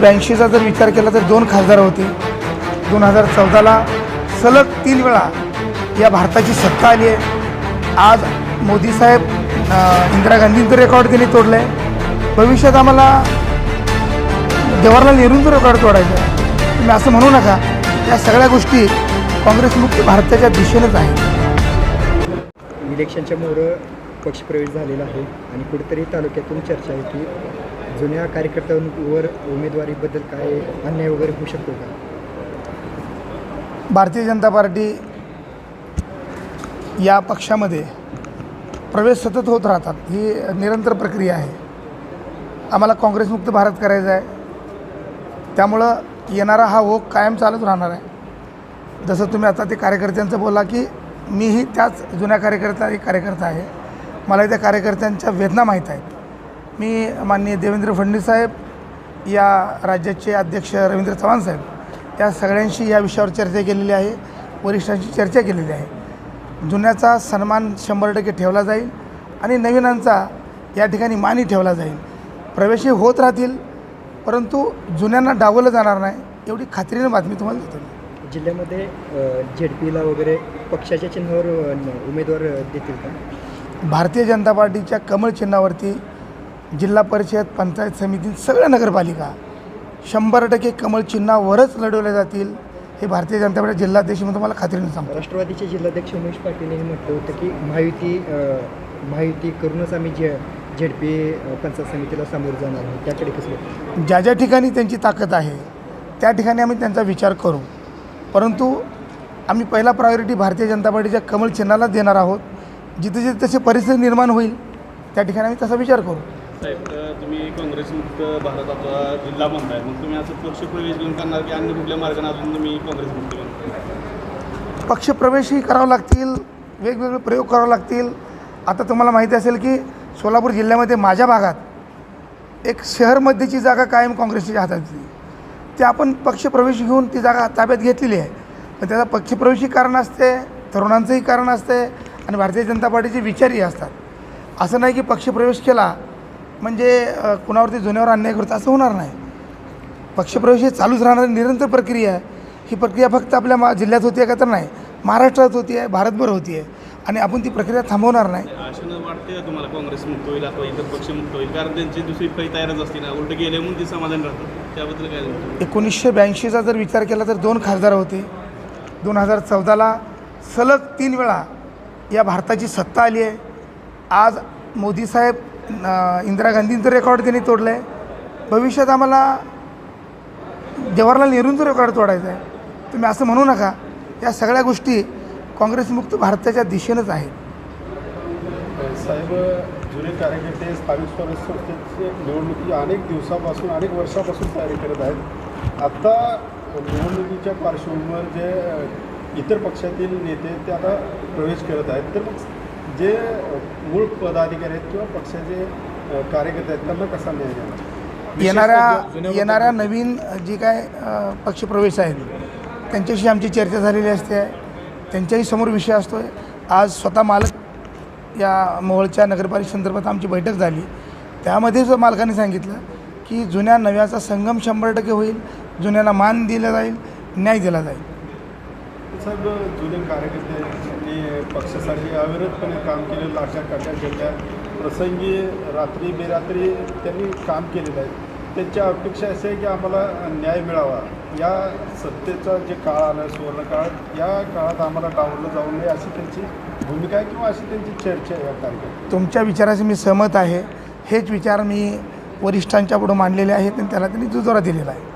ब्याऐंशीचा जर विचार केला तर दोन खासदार होते. दोन हजार चौदाला सलग तीन वेळा या भारताची सत्ता आली आहे. आज मोदी साहेब इंदिरा गांधींचं रेकॉर्ड त्यांनी तोडलं आहे भविष्यात आम्हाला जवाहरलाल नेहरूंचं रेकॉर्ड तोडायचं आहे. तुम्ही असं म्हणू नका. या सगळ्या गोष्टी काँग्रेसमुक्त भारताच्या दिशेनेच आहेत. इलेक्शनच्या मोहर पक्षप्रवेश झालेला आहे आणि कुठेतरी तालुक्यातून चर्चा आहे की जुन्या कार्यकर्त्यांवर उमेदवारीबद्दल काय अन्याय वगैरे होऊ शकतो का? भारतीय जनता पार्टी या पक्षामध्ये प्रवेश सतत होत राहतात. ही निरंतर प्रक्रिया आहे. आम्हाला काँग्रेसमुक्त भारत करायचा आहे. त्यामुळं येणारा हा ओघ कायम चालूच राहणार आहे. जसं तुम्ही आता ते कार्यकर्त्यांचं बोला की मीही त्याच जुन्या कार्यकर्ता एक कार्यकर्ता आहे. मला त्या कार्यकर्त्यांच्या वेदना माहीत आहेत. मी माननीय देवेंद्र फडणवीस साहेब या राज्याचे अध्यक्ष रवींद्र चव्हाण साहेब या सगळ्यांशी या विषयावर चर्चा केलेली आहे वरिष्ठांशी चर्चा केलेली आहे. जुन्याचा सन्मान शंभर टक्के ठेवला जाईल आणि नवीनांचा या ठिकाणी मानही ठेवला जाईल. प्रवेशही होत राहतील परंतु जुन्यांना डावलं जाणार नाही एवढी खात्रीने बातमी तुम्हाला देतो. जिल्ह्यामध्ये झेडपीला वगैरे पक्षाच्या चिन्हावर उमेदवार देतील का? भारतीय जनता पार्टीच्या कमळ चिन्हावरती जिल्हा परिषद पंचायत समिती सगळ्या नगरपालिका शंभर टक्के कमळ चिन्हावरच लढवल्या जातील हे भारतीय जनता पार्टी जिल्हाध्यक्ष म्हणून तुम्हाला खात्रीने सांगतो. राष्ट्रवादीचे जिल्हाध्यक्ष उमेश पाटील यांनी म्हटलं होतं की महायुती अ, महायुती करूनच आम्ही जे झेडपी पंचायत समितीला सामोरं जाणार आहोत. त्याकडे कसं ज्या ज्या ठिकाणी त्यांची ताकद आहे त्या ठिकाणी आम्ही त्यांचा विचार करू. परंतु आम्ही पहिला प्रायोरिटी भारतीय जनता पार्टीच्या कमळ चिन्हाला देणार आहोत. जिथे जिथे तसे परिस्थिती निर्माण होईल त्या ठिकाणी आम्ही तसा विचार करू. साहेब तुम्ही काँग्रेसमुक्त भारताचा जिल्हा म्हणताय मग तुम्ही असं पक्ष प्रवेश घेऊन करणार की अन्य कुठल्या मार्गाने अजून तुम्ही काँग्रेसमुक्त बनताय पक्षप्रवेशही करावं लागतील वेगवेगळे प्रयोग करावे लागतील. आता तुम्हाला माहिती असेल की सोलापूर जिल्ह्यामध्ये माझ्या भागात एक शहरमध्येची जागा कायम काँग्रेसच्या हातात होती. ते आपण पक्षप्रवेश घेऊन ती जागा ताब्यात घेतलेली आहे. पण त्याचा पक्षप्रवेशही कारण असते तरुणांचंही कारण असते आणि भारतीय जनता पार्टीचे विचारही असतात. असं नाही की पक्षप्रवेश केला म्हणजे कुणावरती जुन्यावर अन्याय करतो असं होणार नाही. पक्षप्रवेश ही चालूच राहणारी निरंतर प्रक्रिया आहे. ही प्रक्रिया फक्त आपल्या मा जिल्ह्यात होती आहे का तर नाही. महाराष्ट्रात होती आहे भारतभर होती आहे. आणि आपण ती प्रक्रिया थांबवणार नाही. आशेनं वाटते का तुम्हाला काँग्रेस मुक्त होईल अथवा इतर पक्ष मुक्त होईल? कारण त्यांची दुसरी फळी तयारच असते ना. उलट गेले म्हणून ती समाधान राहतात. त्याबद्दल काय सांगतो एकोणीसशे ब्याऐंशीचा जर विचार केला तर दोन खासदार होते. दोन हजार चौदाला सलग तीन वेळा या भारताची सत्ता आली आहे. आज मोदी साहेब इंदिरा गांधींचं रेकॉर्ड त्यांनी तोडलं आहे भविष्यात आम्हाला जवाहरलाल नेहरूंचं रेकॉर्ड तोडायचं आहे तुम्ही असं म्हणू नका. या सगळ्या गोष्टी काँग्रेसमुक्त भारताच्या दिशेनंच आहेत. साहेब जुने कार्यकर्ते स्थानिक स्वराज्य संस्थेचे निवडणुकी अनेक दिवसापासून अनेक वर्षापासून तयारी करत आहेत. आत्ता निवडणुकीच्या पार्श्वभूमीवर जे इतर पक्षातील नेते ते आता प्रवेश करत आहेत. तर मग जे मूळ पदाधिकारी आहेत किंवा पक्षाचे कार्यकर्ते आहेत त्यांना कसा न्याय देणार? येणाऱ्या येणाऱ्या नवीन जी काय पक्षप्रवेश आहेत त्यांच्याशी आमची चर्चा झालेली असते. त्यांच्याही समोर विषय असतो आज स्वतः मालक या मोहोळच्या नगरपालिका संदर्भात आमची बैठक झाली. त्यामध्ये जो मालकाने सांगितलं की जुन्या नव्याचा संगम शंभर टक्के होईल जुन्याला मान दिला जाईल न्याय दिला जाईल. साहेब जुने कार्यकर्ते त्यांनी पक्षासाठी अविरतपणे काम केलेलं लाशा काट्या घेतल्या प्रसंगी रात्री बेरात्री त्यांनी काम केलेलं आहे. त्यांच्या अपेक्षा अशी आहे की आम्हाला न्याय मिळावा. या सत्तेचा जे काळ आला सुवर्ण काळ या काळात आम्हाला डावलं जाऊ नये अशी त्यांची भूमिका आहे किंवा अशी त्यांची चर्चा आहे या कार्यक्रमात? तुमच्या विचाराशी मी सहमत आहे. हेच विचार मी वरिष्ठांच्या पुढं मांडलेले आहेत आणि त्याला त्यांनी दुजोरा दिलेला आहे.